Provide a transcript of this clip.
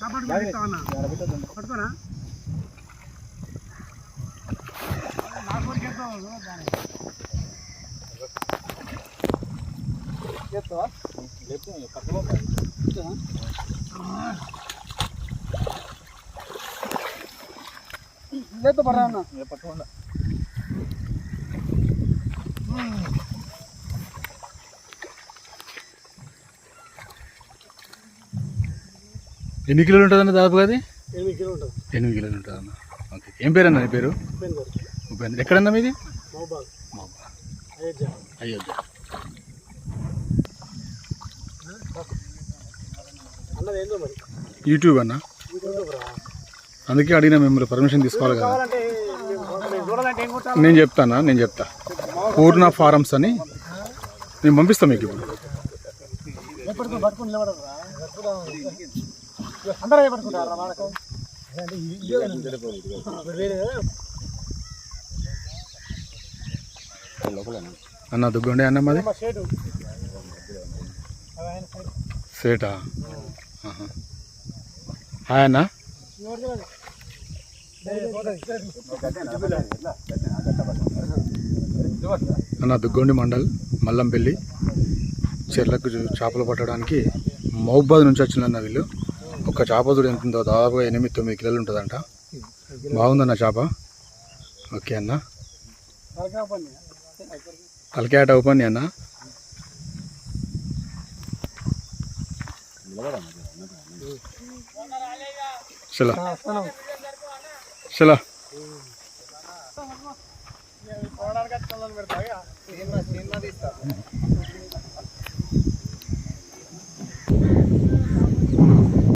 పట్టుకోనా? లేదు పర్రా అన్న. ఎన్ని కిలోలు ఉంటుందన్న దాదాపు అది? ఎనిమిది కిలో ఉంటుంది. ఎనిమిది కిలోలు ఉంటుందన్న. ఓకే. ఏం పేరు? అన్న నీ పేరు ఉపేందర్ ఎక్కడన్నా మీది? అయోధ్య. యూట్యూబ్ అన్న? అందుకే అడిగిన మిమ్మల్ని పర్మిషన్ తీసుకోవాలి కదా. నేను చెప్తానా? నేను చెప్తా. పూర్ణ ఫారమ్స్ అని నేను పంపిస్తాను మీకు ఇప్పుడు. అందరూ అన్న దుగ్గండి అన్న మాది. సేటా. హాయ్ అన్న. అన్న దుగ్గొండి మండల్ మల్లంపల్లి. చెర్లకు చేపలు పట్టడానికి మహబాద్ నుంచి వచ్చిందన్న వీళ్ళు. ఒక చేప చూడు ఎంత ఉందో దాదాపుగా ఎనిమిది తొమ్మిది కిలోలు ఉంటుందంట. బాగుందన్న చేప? ఓకే అన్న. తలకాయట ఓపెన్ అన్న. చలో చలో